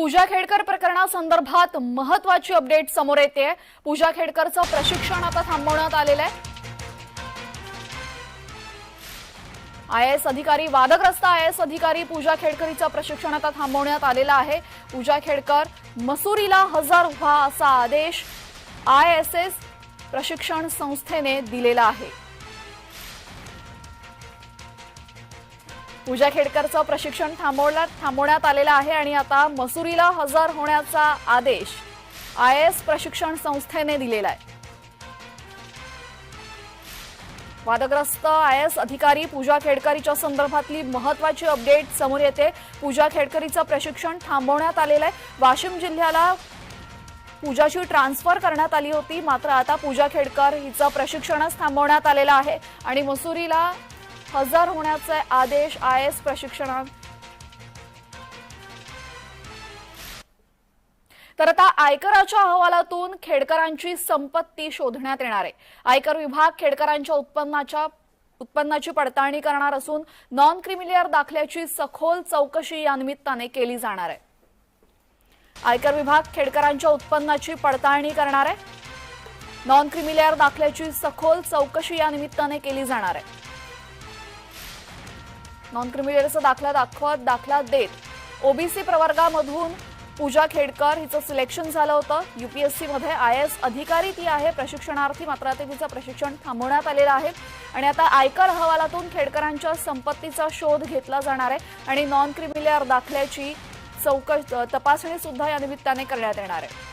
पूजा खेडकर प्रकरणासंदर्भात महत्वाची अपडेट समोर येते पूजा खेडकरचं प्रशिक्षण आता थांबवण्यात आलेलं आहे. आय एस अधिकारी वादग्रस्त आय एस अधिकारी पूजा खेडकरीचं प्रशिक्षण आता थांबवण्यात आलेलं आहे. पूजा खेडकर मसुरीला हजर व्हा असा आदेश आय एस एस प्रशिक्षण संस्थेने दिलेला आहे. पूजा खेडकरचं प्रशिक्षण थांबवण्यात थांबवण्यात आलेलं आहे आणि आता मसुरीला हजर होण्याचा आदेश आय एस प्रशिक्षण संस्थेने दिलेला आहे. वादग्रस्त आय एस अधिकारी पूजा खेडकरीच्या संदर्भातली महत्वाची अपडेट समोर येते. पूजा खेडकरीचं प्रशिक्षण थांबवण्यात आलेलं आहे. वाशिम जिल्ह्याला पूजाची ट्रान्सफर करण्यात आली होती. मात्र आता पूजा खेडकर हिचं प्रशिक्षणच थांबवण्यात आलेलं आहे आणि मसुरीला हजर होण्याचे आदेश आय एस प्रशिक्षणात. तर आता आयकराच्या अहवालातून खेडकरांची संपत्ती शोधण्यात येणार आहे. आयकर विभाग खेडकरांच्या उत्पन्नाच्या उत्पन्नाची पडताळणी करणार असून नॉन क्रिमिलियर दाखल्याची सखोल चौकशी या निमित्ताने केली जाणार आहे. आयकर विभाग खेडकरांच्या उत्पन्नाची पडताळणी करणार आहे. नॉन क्रिमिलियर दाखल्याची सखोल चौकशी या निमित्ताने केली जाणार आहे. नॉन क्रिमिनलचा दाखला दाखवत दाखला देत. ओबीसी प्रवर्गामधून पूजा खेडकर हिचं सिलेक्शन झालं होतं. युपीएससीमध्ये आय एस अधिकारी ती आहे. प्रशिक्षणार्थी मात्र आता तिचं प्रशिक्षण थांबवण्यात आलेलं आहे. आणि आता आयकर अहवालातून खेडकरांच्या संपत्तीचा शोध घेतला जाणार आहे आणि नॉन क्रिमिनल दाखल्याची चौकश तपासणी सुद्धा या निमित्ताने करण्यात येणार आहे.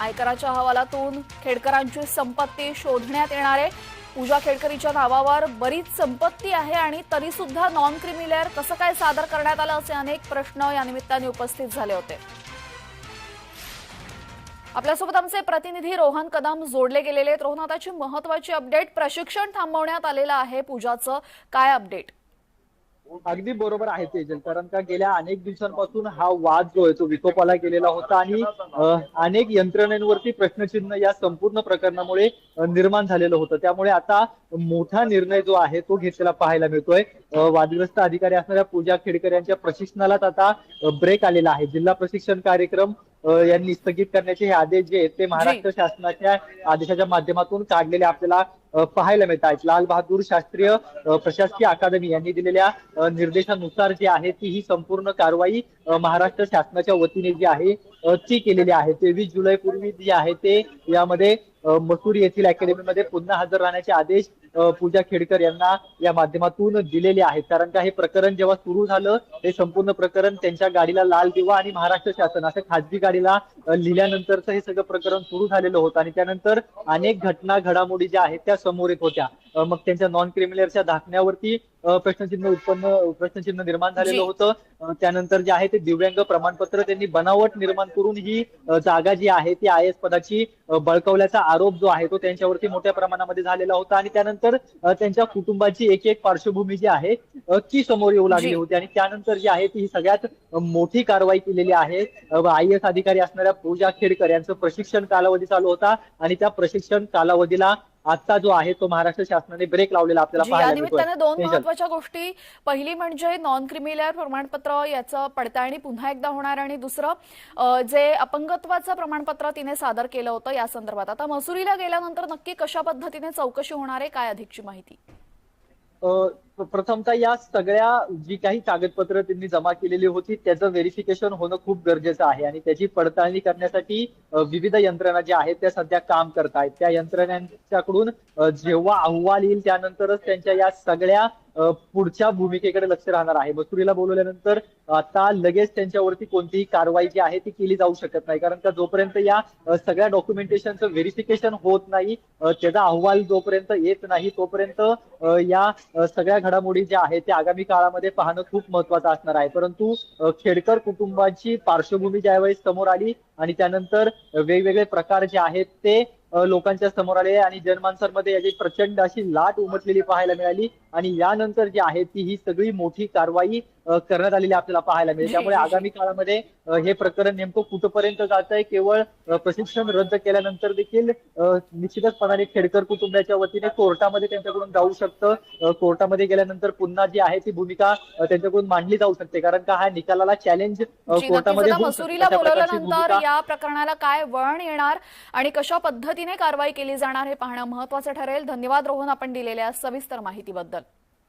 आयकराच्या अहवालातून खेडकरांची संपत्ती शोधण्यात येणार आहे. पूजा खेडकरीच्या नावावर बरीच संपत्ती आहे आणि तरी सुद्धा नॉन क्रिमिलेअर कसं काय सादर करण्यात आलं असे अनेक प्रश्न या निमित्ताने उपस्थित झाले होते. आपल्यासोबत आमचे प्रतिनिधी रोहन कदम जोडले गेलेले आहेत. रोहन आताची महत्वाची अपडेट प्रशिक्षण थांबवण्यात आलेलं आहे पूजाचं. काय अपडेट अगदी बरोबर आहे तेजल. कारण का गेल्या अनेक दिवसांपासून हा वाद जो आहे तो विकोपाला गेलेला होता आणि अनेक यंत्रणेवरती प्रश्नचिन्ह या संपूर्ण प्रकरणामुळे निर्माण झालेलं होतं. त्यामुळे आता मोठा निर्णय जो आहे तो घेतलेला पाहायला मिळतोय. वादग्रस्त अधिकारी असणाऱ्या पूजा खेडकर यांच्या प्रशिक्षणालाच आता ब्रेक आलेला आहे. जिल्हा प्रशिक्षण कार्यक्रम यांनी स्थगित करण्याचे हे आदेश जे आहेत ते महाराष्ट्र शासनाच्या आदेशाच्या माध्यमातून काढलेले आपल्याला पाहायला मिळत आहेत. लाल बहादूर शास्त्रीय प्रशासकीय अकादमी यांनी दिलेल्या निर्देशानुसार जी आहे ती ही संपूर्ण कारवाई महाराष्ट्र शासनाच्या वतीने जी आहे ती केलेली आहे. तेवीस जुलै पूर्वी जी आहे ते यामध्ये मसुरी येथील अकॅडमीमध्ये पुन्हा हजर राहण्याचे आदेश पूजा खेडकर यांना या माध्यमातून दिलेले आहेत. कारण का हे प्रकरण जेव्हा सुरू झालं हे संपूर्ण प्रकरण त्यांच्या गाडीला लाल दिवा आणि महाराष्ट्र शासन असं खाजगी गाडीला लिहिल्यानंतरच लिहिल्यानंतरचं हे सगळं प्रकरण सुरू झालेलं होतं. आणि त्यानंतर अनेक घटना घडामोडी ज्या आहेत त्या समोर येत होत्या. मग त्यांच्या नॉन क्रिमिनलच्या दाखण्यावरती अ, प्रश्नचिन्ह उत्पन्न प्रश्नचिन्ह निर्माण झालेलं. होतं. त्यानंतर जे आहे ते दिव्यांग प्रमाणपत्र त्यांनी बनावट निर्माण करून ही जागा जी आहे ती आय एस पदाची बळकावल्याचा आरोप जो आहे तो त्यांच्यावरती मोठ्या प्रमाणामध्ये झालेला होता. आणि त्यानंतर त्यांच्या कुटुंबाची एक एक पार्श्वभूमी जी आहे ती समोर येऊ लागली. होती. आणि त्यानंतर जी आहे ती ही सगळ्यात मोठी कारवाई केलेली आहे. आय एस अधिकारी असणाऱ्या पूजा खेडकर यांचं प्रशिक्षण कालावधी चालू होता. आणि त्या प्रशिक्षण कालावधीला आजचा जो आहे तो महाराष्ट्र शासनाने ब्रेक लावलेला आपल्याला या निमित्ताने दोन. महत्त्वाच्या गोष्टी. पहिली म्हणजे नॉन क्रिमिलियर प्रमाणपत्र याचं पडताळणी पुन्हा एकदा होणार आणि दुसरं जे अपंगत्वाचं प्रमाणपत्र तिने सादर केलं होतं या संदर्भात. आता मसुरीला गेल्यानंतर नक्की कशा पद्धतीने चौकशी होणार आहे? काय अधिकची माहिती? प्रथमतः या सगळ्या जी काही कागदपत्र त्यांनी जमा केलेली होती त्याचं व्हेरिफिकेशन होणं खूप गरजेचं आहे. आणि त्याची पडताळणी करण्यासाठी विविध यंत्रणा ज्या आहेत त्या सध्या काम करत आहेत त्या यंत्रणांच्याकडून जेव्हा अहवाल येईल त्यानंतरच त्यांच्या या सगळ्या पुढच्या भूमिकेकडे लक्ष राहणार आहे. मसुरीला बोलवल्यानंतर आता लगेच त्यांच्यावरती कोणतीही कारवाई जी आहे ती केली जाऊ शकत नाही. कारण का जोपर्यंत या सगळ्या डॉक्युमेंटेशनचं व्हेरिफिकेशन होत नाही त्याचा अहवाल जोपर्यंत येत नाही तोपर्यंत या सगळ्या घडामोडी ज्या आहेत त्या आगामी काळामध्ये पाहणं खूप महत्वाचं असणार आहे. परंतु खेडकर कुटुंबाची पार्श्वभूमी ज्यावेळेस समोर आली आणि त्यानंतर वेगवेगळे प्रकार जे आहेत ते लोकांच्या समोर आले आणि जनमानसांमध्ये याची प्रचंड अशी लाट उमटलेली पाहायला मिळाली. आणि यानंतर जी आहे ती ही सगळी मोठी कारवाई करण्यात आलेली आपल्याला पाहायला मिळेल. जी, त्यामुळे. आगामी काळामध्ये हे प्रकरण नेमकं कुठपर्यंत जात आहे केवळ प्रशिक्षण रद्द केल्यानंतर देखील निश्चितचपणाने खेडकर कुटुंबियाच्या वतीने कोर्टामध्ये त्यांच्याकडून जाऊ शकतं. कोर्टामध्ये गेल्यानंतर पुन्हा जी आहे ती भूमिका त्यांच्याकडून मांडली जाऊ शकते. कारण का हा निकालाला चॅलेंज कोर्टामध्ये बोलवल्यानंतर या प्रकरणाला काय वळण येणार आणि कशा पद्धतीने कारवाई केली जाणार हे पाहणं महत्वाचं ठरेल. धन्यवाद रोहन आपण दिलेल्या सविस्तर माहितीबद्दल.